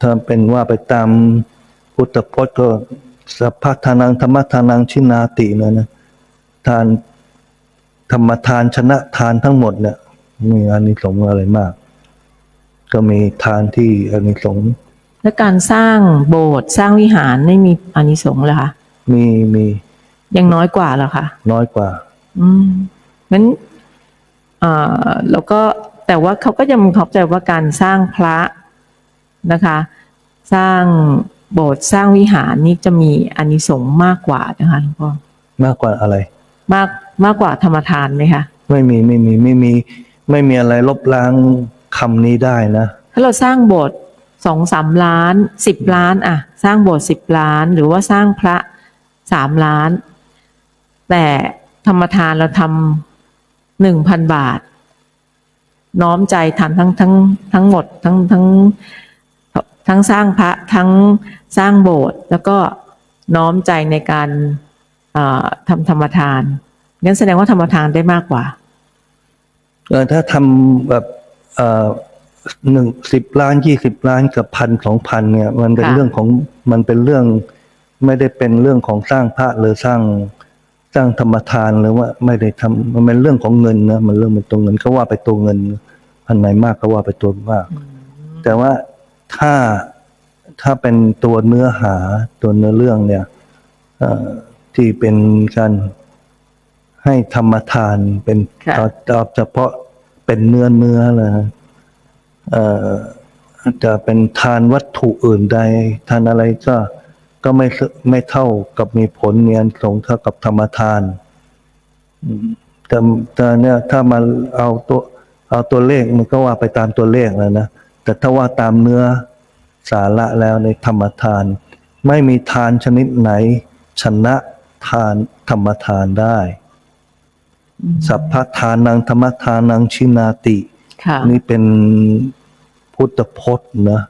ถ้าเป็นว่าไปตามพุทธพจน์ก็สัพพทานังธรรมทานังชินาตินะนะทานธรรมทานชนะทานทั้งหมดเนี่ยมีอานิสงส์อะไรมาก ก็มีทานที่อานิสงส์และการสร้างโบสถ์สร้างวิหารไม่มีอานิสงส์เลยค่ะมีมียังน้อยกว่าเหรอคะน้อยกว่า อืมงั้นอ่าแล้วก็แต่ว่าเขาก็ยังเข้าใจว่าการสร้างพระ นะคะ สร้างโบสถ์สร้างวิหารนี่จะมีอานิสงส์มากกว่านะคะหลวงพ่อมากกว่าอะไร มากมากกว่าธรรมทานไหมคะไม่มีไม่มีไม่มีไม่มีอะไรลบล้างคำนี้ได้นะถ้าเราสร้างโบสถ์สองสามล้านสิบล้านอะสร้างโบสถ์สิบล้าน หรือว่าสร้างพระสามล้าน แต่ธรรมทานเราทำหนึ่งพันบาท น้อมใจทำทั้งทั้งทั้งหมดทั้งทั้ง ทั้งสร้างพระทั้งสร้างโบสถ์แล้วก็น้อมใจในการเอ่อทำธรรมทานงั้นแสดงว่าธรรมทานได้มากกว่าเออถ้าทำแบบเอ่อหนึ่งสิบล้านยี่สิบล้านกับพันสองพันเนี่ย มันเป็นค่ะเรื่องของมันเป็นเรื่องไม่ได้เป็นเรื่องของสร้างพระหรือสร้างสร้างธรรมทานหรือว่าไม่ได้ทำมันเป็นเรื่องของเงินนะมันเรื่องเป็นตัวเงินก็ว่าไปตัวเงินพันไหนมากก็ว่าไปตัวมาก แต่ว่า ถ้าถ้าเป็นตัวเนื้อหาตัวเนื้อเรื่องเนี่ยเอ่อที่เป็นการให้ธรรมทานเป็นค่ะเอาเอาเฉพาะเป็นเนื้อเนื้อเลยเอ่อจะเป็นทานวัตถุอื่นใด ทานอะไรก็ก็ไม่เสไม่เท่ากับมีผลเนียนสงส์เท่ากับธรรมทานอืมแต่แต่เนี่ยถ้ามาเอาตัวเอาตัวเลขมันก็ว่าไปตามตัวเลขแล้วนะ แต่ถ้าว่าตามเนื้อสาระแล้วในธรรมทาน ไม่มีทานชนิดไหน ชนะทานธรรมทานได้ สัพพทานังธรรมทานังชินาติค่ะนี่เป็นพุทธพจน์นะ